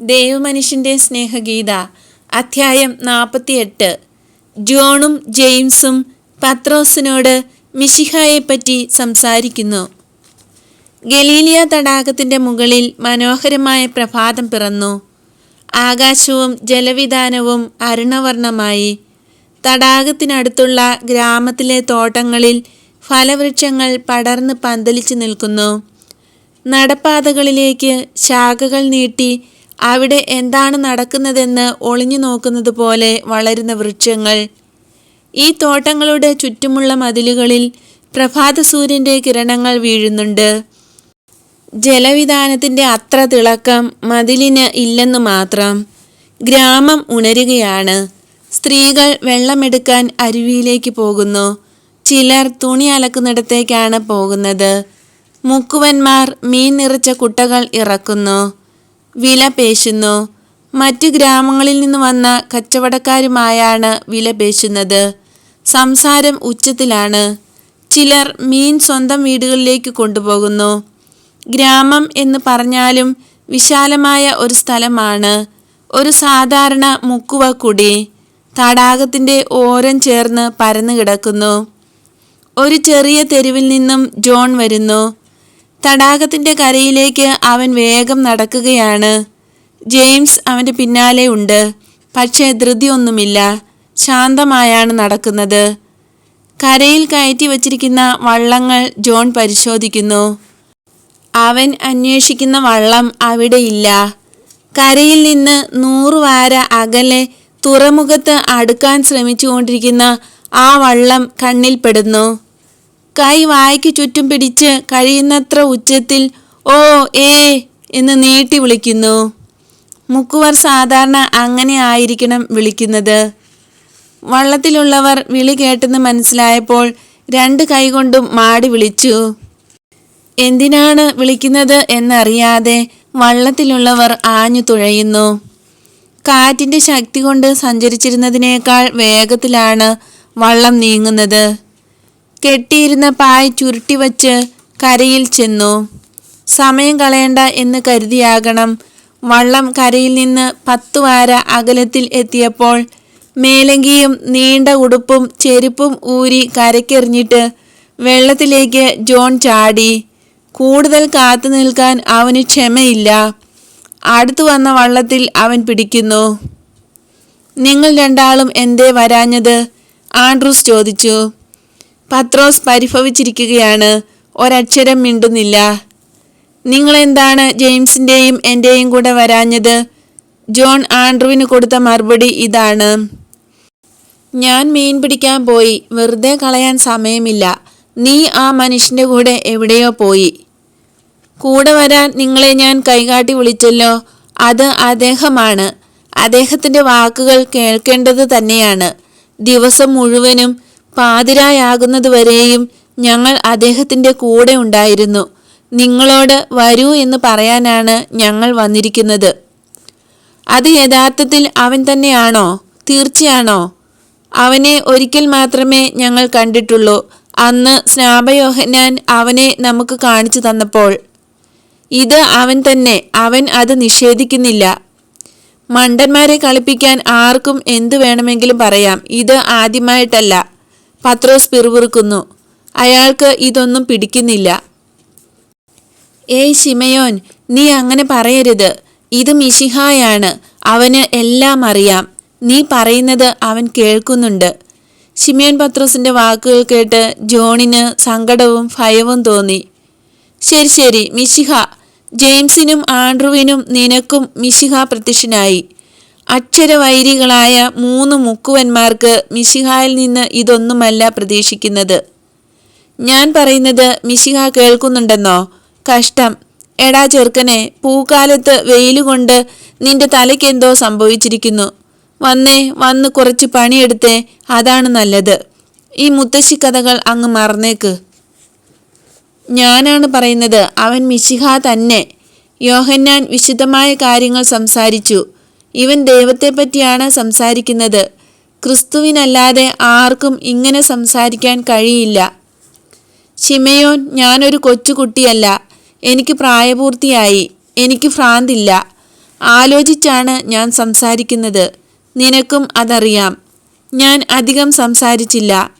ദൈവമനുഷ്യന്റെ സ്നേഹഗീത അധ്യായം നാൽപ്പത്തിയെട്ട് ജോണും ജെയിംസും പത്രോസിനോട് മിശിഹായെപ്പറ്റി സംസാരിക്കുന്നു. ഗലീലിയ തടാകത്തിന്റെ മുകളിൽ മനോഹരമായ പ്രഭാതം പിറന്നു. ആകാശവും ജലവിധാനവും അരുണവർണമായി തടാകത്തിനടുത്തുള്ള ഗ്രാമത്തിലെ തോട്ടങ്ങളിൽ ഫലവൃക്ഷങ്ങൾ പടർന്ന് പന്തലിച്ചു നിൽക്കുന്നു. നടപ്പാതകളിലേക്ക് ശാഖകൾ നീട്ടി അവിടെ എന്താണ് നടക്കുന്നതെന്ന് ഒളിഞ്ഞു നോക്കുന്നത് പോലെ വളരുന്ന വൃക്ഷങ്ങൾ. ഈ തോട്ടങ്ങളുടെ ചുറ്റുമുള്ള മതിലുകളിൽ പ്രഭാത സൂര്യന്റെ കിരണങ്ങൾ വീഴുന്നുണ്ട്. ജലവിധാനത്തിന്റെ അത്ര തിളക്കം മതിലിന് ഇല്ലെന്ന് മാത്രം ഗ്രാമം ഉണരുകയാണ്. സ്ത്രീകൾ വെള്ളമെടുക്കാൻ അരുവിയിലേക്ക് പോകുന്നു. ചിലർ തുണി അലക്കുന്നിടത്തേക്കാണ് പോകുന്നത്. മുക്കുവന്മാർ മീൻ നിറച്ച കുട്ടകൾ ഇറക്കുന്നു. വില പേശുന്നു. മറ്റു ഗ്രാമങ്ങളിൽ നിന്ന് വന്ന കച്ചവടക്കാരുമായാണ് വില പേശുന്നത്. സംസാരം ഉച്ചത്തിലാണ്. ചിലർ മീൻ സ്വന്തം വീടുകളിലേക്ക് കൊണ്ടുപോകുന്നു. ഗ്രാമം എന്ന് പറഞ്ഞാലും വിശാലമായ ഒരു സ്ഥലമാണ്. ഒരു സാധാരണ മുക്കുവ കുടി തടാകത്തിന്റെ ഓരം ചേർന്ന് പരന്നു കിടക്കുന്നു ഒരു ചെറിയ തെരുവിൽ നിന്നും ജോൺ വരുന്നു. തടാകത്തിന്റെ കരയിലേക്ക് അവൻ വേഗം നടക്കുകയാണ്. ജെയിംസ് അവന്റെ പിന്നാലെ ഉണ്ട്. പക്ഷേ ധൃതിയൊന്നുമില്ല. ശാന്തമായാണ് നടക്കുന്നത്. കരയിൽ കയറ്റി വച്ചിരിക്കുന്ന വള്ളങ്ങൾ ജോൺ പരിശോധിക്കുന്നു. അവൻ അന്വേഷിക്കുന്ന വള്ളം അവിടെയില്ല. കരയിൽ നിന്ന് നൂറു വാര അകലെ തുറമുഖത്ത് അടുക്കാൻ ശ്രമിച്ചുകൊണ്ടിരിക്കുന്ന ആ വള്ളം കണ്ണിൽപ്പെടുന്നു കൈ വായ്ക്ക് ചുറ്റും പിടിച്ച് കഴിയുന്നത്ര ഉച്ചത്തിൽ ഓ ഏ എന്ന് നീട്ടി വിളിക്കുന്നു. മുക്കുവർ സാധാരണ അങ്ങനെ ആയിരിക്കണം വിളിക്കുന്നത്. വള്ളത്തിലുള്ളവർ വിളി കേട്ടെന്ന് മനസ്സിലായപ്പോൾ രണ്ട് കൈകൊണ്ടും മാടി വിളിച്ചു. എന്തിനാണ് വിളിക്കുന്നത് എന്നറിയാതെ വള്ളത്തിലുള്ളവർ ആഞ്ഞു തുഴയുന്നു. കാറ്റിന്റെ ശക്തി കൊണ്ട് സഞ്ചരിച്ചിരുന്നതിനേക്കാൾ വേഗത്തിലാണ് വള്ളം നീങ്ങുന്നത്. കെട്ടിയിരുന്ന പായ് ചുരുട്ടിവച്ച് കരയിൽ ചെന്നു. സമയം കളയണ്ട എന്ന് കരുതിയാകണം. വള്ളം കരയിൽ നിന്ന് പത്തു വാര അകലത്തിൽ എത്തിയപ്പോൾ മേലങ്കിയും നീണ്ട ഉടുപ്പും ചെരുപ്പും ഊരി കരയ്ക്കെറിഞ്ഞിട്ട് വെള്ളത്തിലേക്ക് ജോൺ ചാടി. കൂടുതൽ കാത്തു നിൽക്കാൻ അവന് ക്ഷമയില്ല. അടുത്തു വന്ന വള്ളത്തിൽ അവൻ പിടിക്കുന്നു. നിങ്ങൾ രണ്ടാളും എന്തേ വരാഞ്ഞത്? ആൻഡ്രൂസ് ചോദിച്ചു. പത്രോസ് പരിഭവിച്ചിരിക്കുകയാണ്. ഒരക്ഷരം മിണ്ടുന്നില്ല. നിങ്ങളെന്താണ് ജെയിംസിന്റെയും എന്റെയും കൂടെ വരാഞ്ഞത്? ജോൺ ആൻഡ്രുവിന് കൊടുത്ത മറുപടി ഇതാണ്. ഞാൻ മീൻ പിടിക്കാൻ പോയി. വെറുതെ കളയാൻ സമയമില്ല. നീ ആ മനുഷ്യന്റെ കൂടെ എവിടെയോ പോയി. കൂടെ വരാൻ നിങ്ങളെ ഞാൻ കൈകാട്ടി വിളിച്ചല്ലോ. അത് അദ്ദേഹമാണ്. അദ്ദേഹത്തിന്റെ വാക്കുകൾ കേൾക്കേണ്ടത് തന്നെയാണ്. ദിവസം മുഴുവനും പാതിരായാകുന്നതുവരെയും ഞങ്ങൾ അദ്ദേഹത്തിന്റെ കൂടെ ഉണ്ടായിരുന്നു. നിങ്ങളോട് വരൂ എന്ന് പറയാനാണ് ഞങ്ങൾ വന്നിരിക്കുന്നത്. അത് യഥാർത്ഥത്തിൽ അവൻ തന്നെയാണോ? തീർച്ചയാണോ? അവനെ ഒരിക്കൽ മാത്രമേ ഞങ്ങൾ കണ്ടിട്ടുള്ളൂ. അന്ന് സ്നാപയോഹനാൻ അവനെ നമുക്ക് കാണിച്ചു തന്നപ്പോൾ. ഇത് അവൻ തന്നെ അവൻ അത് നിഷേധിക്കുന്നില്ല. മണ്ടന്മാരെ കളിപ്പിക്കാൻ ആർക്കും എന്തു വേണമെങ്കിലും പറയാം. ഇത് ആദ്യമായിട്ടല്ല. പത്രോസ് പിറുപിറുക്കുന്നു. അയാൾക്ക് ഇതൊന്നും പിടിക്കുന്നില്ല. ഏയ് ശിമയോൻ നീ അങ്ങനെ പറയരുത്. ഇത് മിശിഹായാണ്. അവന് എല്ലാം അറിയാം. നീ പറയുന്നത് അവൻ കേൾക്കുന്നുണ്ട്. ഷിമയോൻ പത്രോസിന്റെ വാക്കുകൾ കേട്ട് ജോണിന് സങ്കടവും ഭയവും തോന്നി. ശരി ശരി മിശിഹ. ജെയിംസിനും ആൻഡ്രുവിനും നിനക്കും മിശിഹ പ്രത്യക്ഷനായി. അക്ഷരവൈരികളായ മൂന്ന് മുക്കുവന്മാർക്ക് മിശിഹായിൽ നിന്ന് ഇതൊന്നുമല്ല പ്രതീക്ഷിക്കുന്നത്. ഞാൻ പറയുന്നത് മിശിഹ കേൾക്കുന്നുണ്ടെന്നോ? കഷ്ടം. എടാ ചെറുക്കനെ പൂക്കാലത്ത് വെയിലുകൊണ്ട് നിന്റെ തലയ്ക്കെന്തോ സംഭവിച്ചിരിക്കുന്നു. വന്നേ വന്ന് കുറച്ച് പണിയെടുത്തേ അതാണ് നല്ലത്. ഈ മുത്തശ്ശി കഥകൾ അങ്ങ് മറന്നേക്ക്. ഞാനാണ് പറയുന്നത് അവൻ മിശിഹ തന്നെ. യോഹന്നാൻ വിശുദ്ധമായ കാര്യങ്ങൾ സംസാരിച്ചു. ഇവൻ ദൈവത്തെപ്പറ്റിയാണ് സംസാരിക്കുന്നത്. ക്രിസ്തുവിനല്ലാതെ ആർക്കും ഇങ്ങനെ സംസാരിക്കാൻ കഴിയില്ല. ശിമയോൻ ഞാനൊരു കൊച്ചുകുട്ടിയല്ല. എനിക്ക് പ്രായപൂർത്തിയായി. എനിക്ക് ഭ്രാന്തില്ല. ആലോചിച്ചാണ് ഞാൻ സംസാരിക്കുന്നത്. നിനക്കും അതറിയാം. ഞാൻ അധികം സംസാരിച്ചില്ല.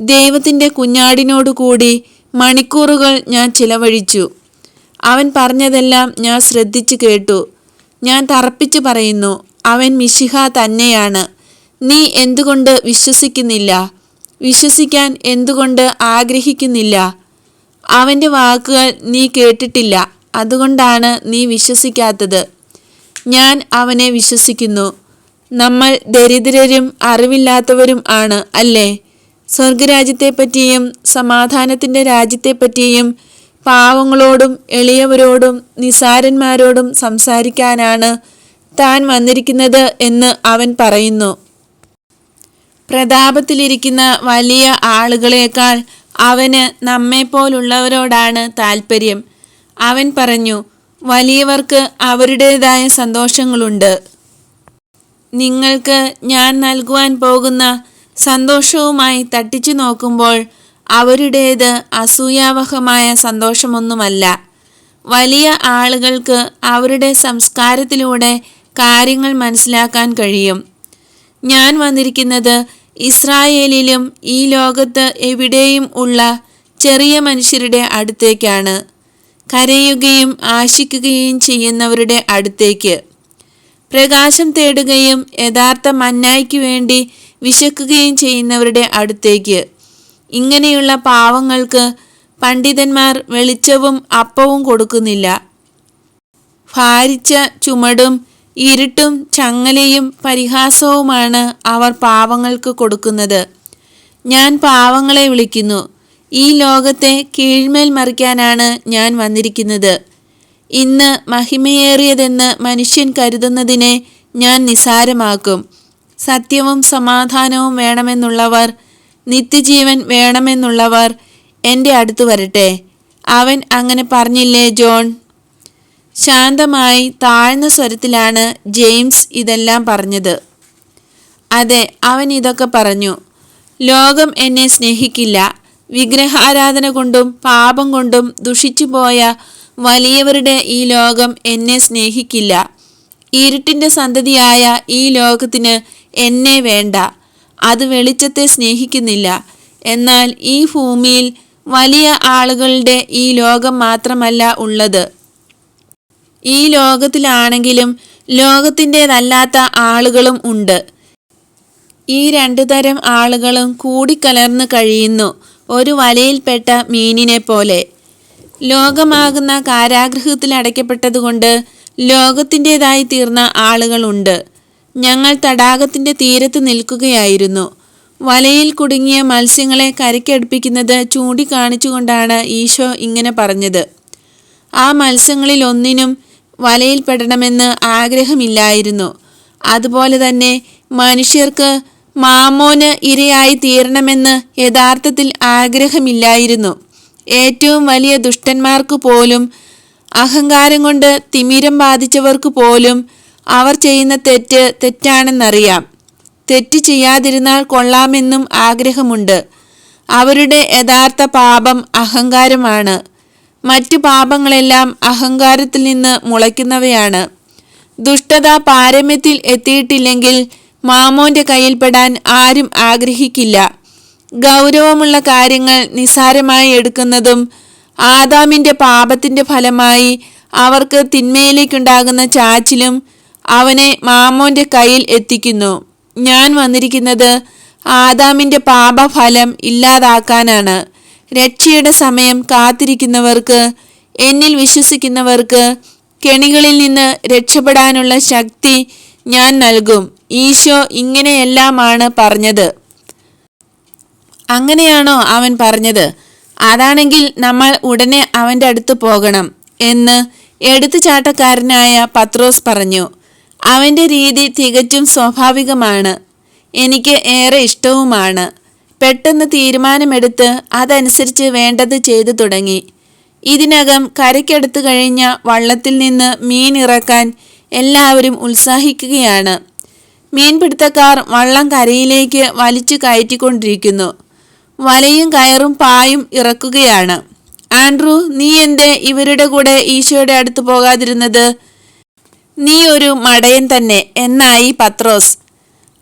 ദൈവത്തിന്റെ കുഞ്ഞാടിനോടുകൂടി മണിക്കൂറുകൾ ഞാൻ ചിലവഴിച്ചു. അവൻ പറഞ്ഞതെല്ലാം ഞാൻ ശ്രദ്ധിച്ചു കേട്ടു. ഞാൻ തറപ്പിച്ചു പറയുന്നു അവൻ മിശിഹ തന്നെയാണ്. നീ എന്തുകൊണ്ട് വിശ്വസിക്കുന്നില്ല? വിശ്വസിക്കാൻ എന്തുകൊണ്ട് ആഗ്രഹിക്കുന്നില്ല? അവന്റെ വാക്കുകൾ നീ കേട്ടിട്ടില്ല അതുകൊണ്ടാണ് നീ വിശ്വസിക്കാത്തത്. ഞാൻ അവനെ വിശ്വസിക്കുന്നു. നമ്മൾ ദരിദ്രരും അറിവില്ലാത്തവരും ആണ് അല്ലേ? സ്വർഗരാജ്യത്തെപ്പറ്റിയും സമാധാനത്തിന്റെ രാജ്യത്തെപ്പറ്റിയും പാവങ്ങളോടും എളിയവരോടും നിസാരന്മാരോടും സംസാരിക്കാനാണ് താൻ വന്നിരിക്കുന്നത് എന്ന് അവൻ പറയുന്നു. പ്രതാപത്തിലിരിക്കുന്ന വലിയ ആളുകളേക്കാൾ അവന് നമ്മെപ്പോലുള്ളവരോടാണ് താൽപ്പര്യം അവൻ പറഞ്ഞു വലിയവർക്ക് അവരുടേതായ സന്തോഷങ്ങളുണ്ട്. നിങ്ങൾക്ക് ഞാൻ നൽകുവാൻ പോകുന്ന സന്തോഷവുമായി തട്ടിച്ചു നോക്കുമ്പോൾ അവരുടേത് അസൂയാവഹമായ സന്തോഷമൊന്നുമല്ല. വലിയ ആളുകൾക്ക് അവരുടെ സംസ്കാരത്തിലൂടെ കാര്യങ്ങൾ മനസ്സിലാക്കാൻ കഴിയും. ഞാൻ വന്നിരിക്കുന്നത് ഇസ്രായേലിലും ഈ ലോകത്ത് എവിടെയും ഉള്ള ചെറിയ മനുഷ്യരുടെ അടുത്തേക്കാണ്. കരയുകയും ആശിക്കുകയും ചെയ്യുന്നവരുടെ അടുത്തേക്ക്. പ്രകാശം തേടുകയും യഥാർത്ഥ മന്നായ്ക്ക് വേണ്ടി വിശക്കുകയും ചെയ്യുന്നവരുടെ അടുത്തേക്ക്. ഇങ്ങനെയുള്ള പാവങ്ങൾക്ക് പണ്ഡിതന്മാർ വെളിച്ചവും അപ്പവും കൊടുക്കുന്നില്ല. ഭാരിച്ച ചുമടും ഇരുട്ടും ചങ്ങലയും പരിഹാസവുമാണ് അവർ പാവങ്ങൾക്ക് കൊടുക്കുന്നത്. ഞാൻ പാവങ്ങളെ വിളിക്കുന്നു. ഈ ലോകത്തെ കീഴ്മേൽ മറിക്കാനാണ് ഞാൻ വന്നിരിക്കുന്നത്. ഇന്ന് മഹിമയേറിയതെന്ന് മനുഷ്യൻ കരുതുന്നതിനെ ഞാൻ നിസാരമാക്കും. സത്യവും സമാധാനവും വേണമെന്നുള്ളവർ നിത്യജീവൻ വേണമെന്നുള്ളവർ എന്റെ അടുത്ത് വരട്ടെ. അവൻ അങ്ങനെ പറഞ്ഞില്ലേ ജോൺ? ശാന്തമായി താഴ്ന്ന സ്വരത്തിലാണ് ജെയിംസ് ഇതെല്ലാം പറഞ്ഞത്. അതെ അവൻ ഇതൊക്കെ പറഞ്ഞു. ലോകം എന്നെ സ്നേഹിക്കില്ല. വിഗ്രഹാരാധന കൊണ്ടും പാപം കൊണ്ടും ദുഷിച്ചുപോയ വലിയവരുടെ ഈ ലോകം എന്നെ സ്നേഹിക്കില്ല. ഇരുട്ടിന്റെ സന്തതിയായ ഈ ലോകത്തിന് എന്നെ വേണ്ട. അത് വെളിച്ചത്തെ സ്നേഹിക്കുന്നില്ല. എന്നാൽ ഈ ഭൂമിയിൽ വലിയ ആളുകളുടെ ഈ ലോകം മാത്രമല്ല ഉള്ളത്. ഈ ലോകത്തിലാണെങ്കിലും ലോകത്തിന്റെതല്ലാത്ത ആളുകളും ഉണ്ട്. ഈ രണ്ടു തരം ആളുകളും കൂടിക്കലർന്ന് കഴിയുന്നു ഒരു വലയിൽപ്പെട്ട മീനിനെ പോലെ. ലോകമാകുന്ന കാരാഗ്രഹത്തിൽ അടയ്ക്കപ്പെട്ടതുകൊണ്ട് ലോകത്തിന്റെതായി തീർന്ന ആളുകളുണ്ട്. ഞങ്ങൾ തടാകത്തിന്റെ തീരത്ത് നിൽക്കുകയായിരുന്നു. വലയിൽ കുടുങ്ങിയ മത്സ്യങ്ങളെ കരയ്ക്കടുപ്പിക്കുന്നത് ചൂണ്ടിക്കാണിച്ചുകൊണ്ടാണ് ഈശോ ഇങ്ങനെ പറഞ്ഞത്. ആ മത്സ്യങ്ങളിൽ ഒന്നിനും വലയിൽ വലയിൽപ്പെടണമെന്ന് ആഗ്രഹമില്ലായിരുന്നു. അതുപോലെ തന്നെ മനുഷ്യർക്ക് മാമോന് ഇരയായി തീരണമെന്ന് യഥാർത്ഥത്തിൽ ആഗ്രഹമില്ലായിരുന്നു. ഏറ്റവും വലിയ ദുഷ്ടന്മാർക്ക് പോലും അഹങ്കാരം കൊണ്ട് തിമിരം ബാധിച്ചവർക്ക് പോലും അവർ ചെയ്യുന്ന തെറ്റ് തെറ്റാണെന്നറിയാം. തെറ്റ് ചെയ്യാതിരുന്നാൽ കൊള്ളാമെന്നും ആഗ്രഹമുണ്ട്. അവരുടെ യഥാർത്ഥ പാപം അഹങ്കാരമാണ്. മറ്റ് പാപങ്ങളെല്ലാം അഹങ്കാരത്തിൽ നിന്ന് മുളയ്ക്കുന്നവയാണ്. ദുഷ്ടത പാരമ്യത്തിൽ എത്തിയിട്ടില്ലെങ്കിൽ മാമോന്റെ കയ്യിൽപ്പെടാൻ ആരും ആഗ്രഹിക്കില്ല. ഗൗരവമുള്ള കാര്യങ്ങൾ നിസ്സാരമായി എടുക്കുന്നതും ആദാമിന്റെ പാപത്തിന്റെ ഫലമായി അവർക്ക് തിന്മയിലേക്കുണ്ടാകുന്ന ചാച്ചിലും അവനെ മാമോന്റെ കയ്യിൽ എത്തിക്കുന്നു. ഞാൻ വന്നിരിക്കുന്നത് ആദാമിന്റെ പാപഫലം ഇല്ലാതാക്കാനാണ്. രക്ഷയുടെ സമയം കാത്തിരിക്കുന്നവർക്ക് എന്നിൽ വിശ്വസിക്കുന്നവർക്ക് കെണികളിൽ നിന്ന് രക്ഷപ്പെടാനുള്ള ശക്തി ഞാൻ നൽകും. ഈശോ ഇങ്ങനെയെല്ലാമാണ് പറഞ്ഞത്. അങ്ങനെയാണോ അവൻ പറഞ്ഞത്? അതാണെങ്കിൽ നമ്മൾ ഉടനെ അവന്റെ അടുത്ത് പോകണം എന്ന് എടുത്തുചാട്ടക്കാരനായ പത്രോസ് പറഞ്ഞു. അവന്റെ രീതി തികച്ചും സ്വാഭാവികമാണ്. എനിക്ക് ഏറെ ഇഷ്ടവുമാണ്. പെട്ടെന്ന് തീരുമാനമെടുത്ത് അതനുസരിച്ച് വേണ്ടത് ചെയ്തു തുടങ്ങി. ഇതിനകം കരയ്ക്കടുത്ത് കഴിഞ്ഞ വള്ളത്തിൽ നിന്ന് മീൻ ഇറക്കാൻ എല്ലാവരും ഉത്സാഹിക്കുകയാണ്. മീൻപിടുത്തക്കാർ വള്ളം കരയിലേക്ക് വലിച്ചു കയറ്റിക്കൊണ്ടിരിക്കുന്നു. വലയും കയറും പായും ഇറക്കുകയാണ്. ആൻഡ്രു നീ എന്തേ ഇവരുടെ കൂടെ ഈശോയുടെ അടുത്ത് പോകാതിരുന്നത്? നീ ഒരു മടയൻ തന്നെ എന്നായി പത്രോസ്.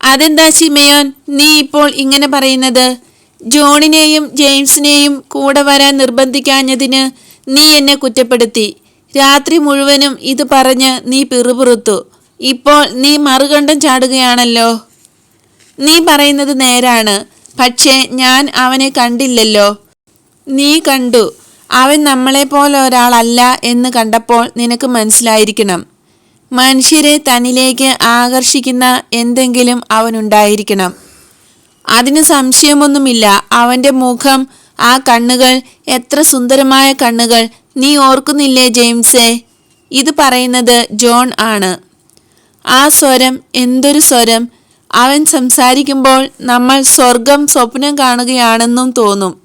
അതെന്താ ചിമയോൻ നീ ഇപ്പോൾ ഇങ്ങനെ പറയുന്നത്? ജോണിനെയും ജെയിംസിനെയും കൂടെ വരാൻ നിർബന്ധിക്കാഞ്ഞതിന് നീ എന്നെ കുറ്റപ്പെടുത്തി. രാത്രി മുഴുവനും ഇത് പറഞ്ഞ് നീ പിറുപിറുത്തു. ഇപ്പോൾ നീ മറുകണ്ഠം ചാടുകയാണല്ലോ. നീ പറയുന്നത് നേരാണ്. പക്ഷേ ഞാൻ അവനെ കണ്ടില്ലല്ലോ. നീ കണ്ടു. അവൻ നമ്മളെപ്പോലെ ഒരാളല്ല എന്ന് കണ്ടപ്പോൾ നിനക്ക് മനസ്സിലായിരിക്കണം. മനുഷ്യരെ തന്നിലേക്ക് ആകർഷിക്കുന്ന എന്തെങ്കിലും അവനുണ്ടായിരിക്കണം. അതിന് സംശയമൊന്നുമില്ല. അവന്റെ മുഖം ആ കണ്ണുകൾ എത്ര സുന്ദരമായ കണ്ണുകൾ നീ ഓർക്കുന്നില്ലേ ജെയിംസേ? ഇത് പറയുന്നത് ജോൺ ആണ്. ആ സ്വരം എന്തൊരു സ്വരം. അവൻ സംസാരിക്കുമ്പോൾ നമ്മൾ സ്വർഗം സ്വപ്നം കാണുകയാണെന്നും തോന്നും.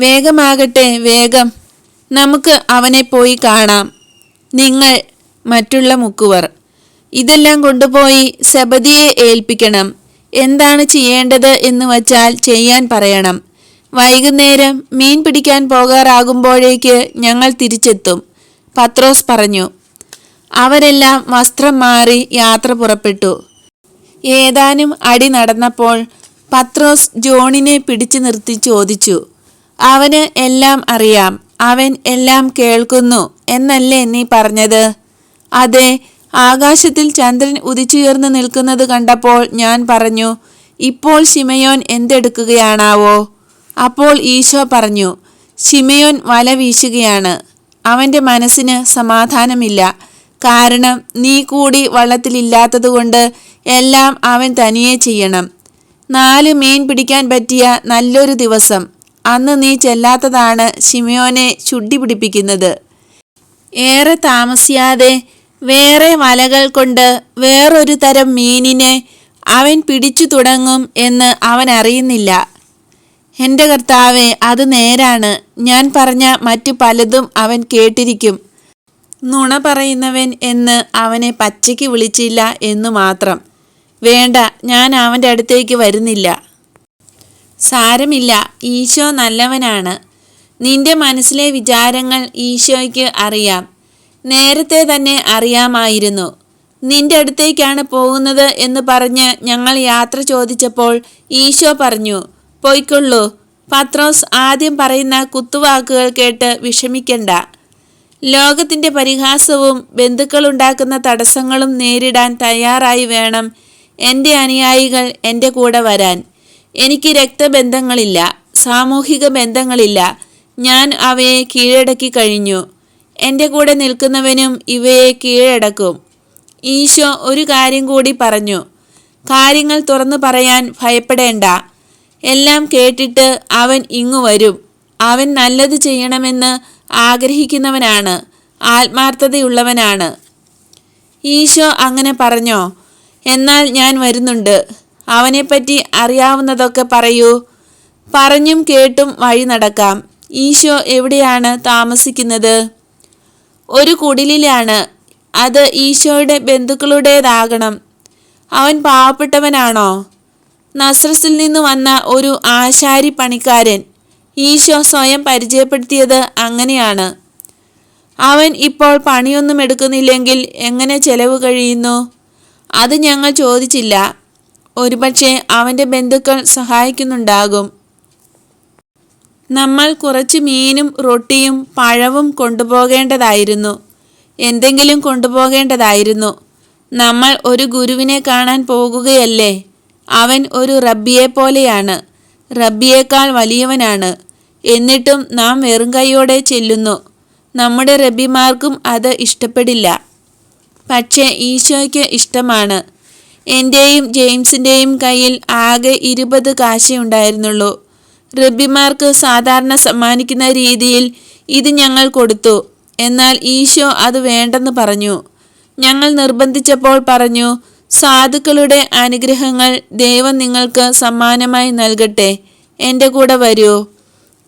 വേഗമാകട്ടെ വേഗം. നമുക്ക് അവനെ പോയി കാണാം. നിങ്ങൾ മറ്റുള്ള മുക്കുവർ. ഇതെല്ലാം കൊണ്ടുപോയി സെബദിയെ ഏൽപ്പിക്കണം. എന്താണ് ചെയ്യേണ്ടത് എന്ന് വച്ചാൽ ചെയ്യാൻ പറയണം. വൈകുന്നേരം മീൻ പിടിക്കാൻ പോകാറാകുമ്പോഴേക്ക് ഞങ്ങൾ തിരിച്ചെത്തും. പത്രോസ് പറഞ്ഞു. അവരെല്ലാം വസ്ത്രം മാറി യാത്ര പുറപ്പെട്ടു. ഏതാനും അടി നടന്നപ്പോൾ പത്രോസ് ജോണിനെ പിടിച്ചു നിർത്തി ചോദിച്ചു. അവന് എല്ലാം അറിയാം. അവൻ എല്ലാം കേൾക്കുന്നു. എന്നല്ലേ നീ പറഞ്ഞത്? അതെ ആകാശത്തിൽ ചന്ദ്രൻ ഉദിച്ചുയർന്നു നിൽക്കുന്നത് കണ്ടപ്പോൾ ഞാൻ പറഞ്ഞു ഇപ്പോൾ ശിമയോൻ എന്തെടുക്കുകയാണാവോ? അപ്പോൾ ഈശോ പറഞ്ഞു ശിമയോൻ വല വീശുകയാണ്. അവന്റെ മനസ്സിന് സമാധാനമില്ല. കാരണം നീ കൂടി വള്ളത്തിലില്ലാത്തതുകൊണ്ട് എല്ലാം അവൻ തനിയെ ചെയ്യണം. നാല് മീൻ പിടിക്കാൻ പറ്റിയ നല്ലൊരു ദിവസം. അന്ന് നീ ചെല്ലാത്തതാണ് ശിമയോനെ ചുട്ടി പിടിപ്പിക്കുന്നത് ഏറെ താമസിയാതെ വേറെ വലകൾ കൊണ്ട് വേറൊരു തരം മീനിനെ അവൻ പിടിച്ചു തുടങ്ങും എന്ന് അവൻ അറിയുന്നില്ല. എന്റെ കർത്താവെ അത് നേരാണ്. ഞാൻ പറഞ്ഞ മറ്റു പലതും അവൻ കേട്ടിരിക്കും. നുണ പറയുന്നവൻ എന്ന് അവനെ പച്ചയ്ക്ക് വിളിച്ചില്ല എന്നു മാത്രം. വേണ്ട ഞാൻ അവന്റെ അടുത്തേക്ക് വരുന്നില്ല. സാരമില്ല ഈശോ നല്ലവനാണ്. നിന്റെ മനസ്സിലെ വിചാരങ്ങൾ ഈശോയ്ക്ക് അറിയാം. നേരത്തെ തന്നെ അറിയാമായിരുന്നു. നിന്റെ അടുത്തേക്കാണ് പോകുന്നത് എന്ന് പറഞ്ഞ് ഞങ്ങൾ യാത്ര ചോദിച്ചപ്പോൾ ഈശോ പറഞ്ഞു പൊയ്ക്കൊള്ളൂ. പത്രോസ് ആദ്യം പറയുന്ന കുത്തുവാക്കുകൾ കേട്ട് വിഷമിക്കണ്ട. ലോകത്തിന്റെ പരിഹാസവും ബന്ധുക്കളുണ്ടാക്കുന്ന തടസ്സങ്ങളും നേരിടാൻ തയ്യാറായി വേണം. എന്റെ അനുയായികൾ എന്റെ കൂടെ വരാൻ. എനിക്ക് രക്തബന്ധങ്ങളില്ല സാമൂഹിക ബന്ധങ്ങളില്ല. ഞാൻ അവയെ കീഴടക്കി കഴിഞ്ഞു. എന്റെ കൂടെ നിൽക്കുന്നവനും ഇവയെ കീഴടക്കും. ഈശോ ഒരു കാര്യം കൂടി പറഞ്ഞു. കാര്യങ്ങൾ തുറന്നു പറയാൻ ഭയപ്പെടേണ്ട. എല്ലാം കേട്ടിട്ട് അവൻ ഇങ്ങു വരും. അവൻ നല്ലത് ചെയ്യണമെന്ന് ആഗ്രഹിക്കുന്നവനാണ്. ആത്മാർത്ഥതയുള്ളവനാണ്. ഈശോ അങ്ങനെ പറഞ്ഞോ? എന്നാൽ ഞാൻ വരുന്നുണ്ട്. അവനെപ്പറ്റി അറിയാവുന്നതൊക്കെ പറയൂ. പറഞ്ഞും കേട്ടും വഴി നടക്കാം. ഈശോ എവിടെയാണ് താമസിക്കുന്നത്? ഒരു കുടിലിലാണ്. അത് ഈശോയുടെ ബന്ധുക്കളുടേതാകണം. അവൻ പാവപ്പെട്ടവനാണോ? നസ്രസിൽ നിന്ന് വന്ന ഒരു ആശാരി പണിക്കാരൻ ഈശോ സ്വയം പരിചയപ്പെടുത്തിയത് അങ്ങനെയാണ്. അവൻ ഇപ്പോൾ പണിയൊന്നും എടുക്കുന്നില്ലെങ്കിൽ എങ്ങനെ ചെലവ് കഴിയുന്നു? അത് ഞങ്ങൾ ചോദിച്ചില്ല. ഒരുപക്ഷെ അവന്റെ ബന്ധുക്കൾ സഹായിക്കുന്നുണ്ടാകും. നമ്മൾ കുറച്ച് മീനും റൊട്ടിയും പഴവും കൊണ്ടുപോകേണ്ടതായിരുന്നു. എന്തെങ്കിലും കൊണ്ടുപോകേണ്ടതായിരുന്നു. നമ്മൾ ഒരു ഗുരുവിനെ കാണാൻ പോകുകയല്ലേ? അവൻ ഒരു റബ്ബിയെ പോലെയാണ്. റബ്ബിയേക്കാൾ വലിയവനാണ്. എന്നിട്ടും നാം വെറും കൈയോടെ ചെല്ലുന്നു. നമ്മുടെ റബ്ബിമാർക്കും അത് ഇഷ്ടപ്പെടില്ല. പക്ഷേ ഈശോയ്ക്ക് ഇഷ്ടമാണ്. എന്റെയും ജെയിംസിന്റെയും കയ്യിൽ ആകെ ഇരുപത് കാശേ ഉണ്ടായിരുന്നുള്ളൂ. റബ്ബിമാർക്ക് സാധാരണ സമ്മാനിക്കുന്ന രീതിയിൽ ഇത് ഞങ്ങൾ കൊടുത്തു. എന്നാൽ ഈശോ അത് വേണ്ടെന്ന് പറഞ്ഞു. ഞങ്ങൾ നിർബന്ധിച്ചപ്പോൾ പറഞ്ഞു സാധുക്കളുടെ അനുഗ്രഹങ്ങൾ ദൈവം നിങ്ങൾക്ക് സമ്മാനമായി നൽകട്ടെ. എന്റെ കൂടെ വരൂ.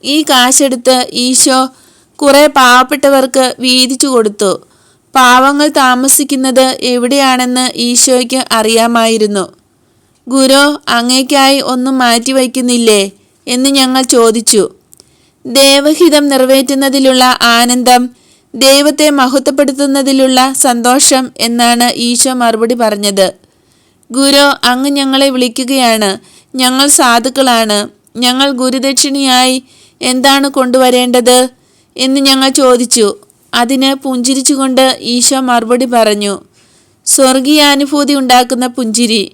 ഈ കാശെടുത്ത് ഈശോ കുറെ പാവപ്പെട്ടവർക്ക് വീതിച്ചു കൊടുത്തു. പാവങ്ങൾ താമസിക്കുന്നത് എവിടെയാണെന്ന് ഈശോയ്ക്ക് അറിയാമായിരുന്നു. ഗുരു അങ്ങേക്കായി ഒന്നും മാറ്റിവയ്ക്കുന്നില്ലേ? എന്ന് ഞങ്ങൾ ചോദിച്ചു. ദേവഹിതം നിറവേറ്റുന്നതിലുള്ള ആനന്ദം ദൈവത്തെ മഹത്വപ്പെടുത്തുന്നതിലുള്ള സന്തോഷം എന്നാണ് ഈശോ മറുപടി പറഞ്ഞത്. ഗുരു അങ്ങ് ഞങ്ങളെ വിളിക്കുകയാണ്. ഞങ്ങൾ സാധുക്കളാണ്. ഞങ്ങൾ ഗുരുദക്ഷിണിയായി എന്താണ് കൊണ്ടുവരേണ്ടത് എന്ന് ഞങ്ങൾ ചോദിച്ചു. അതിന് പുഞ്ചിരിച്ചുകൊണ്ട് ഈശോ മറുപടി പറഞ്ഞു. സ്വർഗീയാനുഭൂതി ഉണ്ടാക്കുന്ന പുഞ്ചിരി.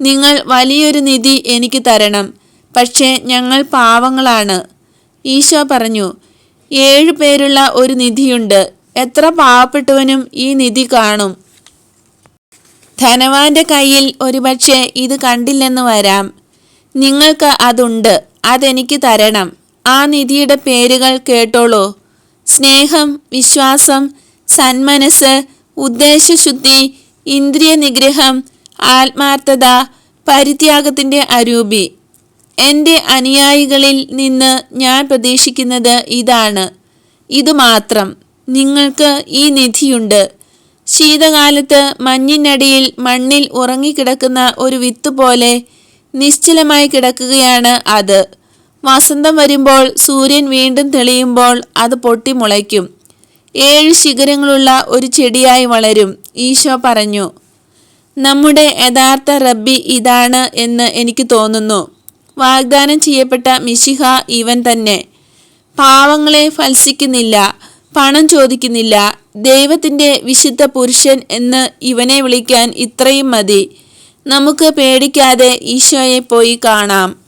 നിങ്ങൾ വലിയൊരു നിധി എനിക്ക് തരണം. പക്ഷേ ഞങ്ങൾ പാവങ്ങളാണ്. ഈശോ പറഞ്ഞു ഏഴു പേരുള്ള ഒരു നിധിയുണ്ട്. എത്ര പാവപ്പെട്ടവനും ഈ നിധി കാണും. ധനവാന്റെ കയ്യിൽ ഒരുപക്ഷെ ഇത് കണ്ടില്ലെന്ന് വരാം. നിങ്ങൾക്ക് അതുണ്ട്. അതെനിക്ക് തരണം. ആ നിധിയുടെ പേരുകൾ കേട്ടോളൂ. സ്നേഹം വിശ്വാസം സന്മനസ് ഉദ്ദേശശുദ്ധി ഇന്ദ്രിയ നിഗ്രഹം ആത്മാർത്ഥത പരിത്യാഗത്തിന്റെ അരൂപി. എന്റെ അനുയായികളിൽ നിന്ന് ഞാൻ പ്രതീക്ഷിക്കുന്നത് ഇതാണ്. ഇതുമാത്രം. നിങ്ങൾക്ക് ഈ നിധിയുണ്ട്. ശീതകാലത്ത് മഞ്ഞിനടിയിൽ മണ്ണിൽ ഉറങ്ങിക്കിടക്കുന്ന ഒരു വിത്ത് പോലെ നിശ്ചലമായി കിടക്കുകയാണ് അത്. വസന്തം വരുമ്പോൾ സൂര്യൻ വീണ്ടും തെളിയുമ്പോൾ അത് പൊട്ടിമുളയ്ക്കും. ഏഴ് ശിഖരങ്ങളുള്ള ഒരു ചെടിയായി വളരും ഈശോ പറഞ്ഞു. നമ്മുടെ യഥാർത്ഥ റബ്ബി ഇതാണ് എന്ന് എനിക്ക് തോന്നുന്നു. വാഗ്ദാനം ചെയ്യപ്പെട്ട മിശിഹ ഇവൻ തന്നെ. പാവങ്ങളെ ഫൽസിക്കുന്നില്ല പണം ചോദിക്കുന്നില്ല ദൈവത്തിന്റെ വിശുദ്ധ പുരുഷൻ എന്ന് ഇവനെ വിളിക്കാൻ ഇത്രയും മതി. നമുക്ക് പേടിക്കാതെ ഈശോയെ പോയി കാണാം.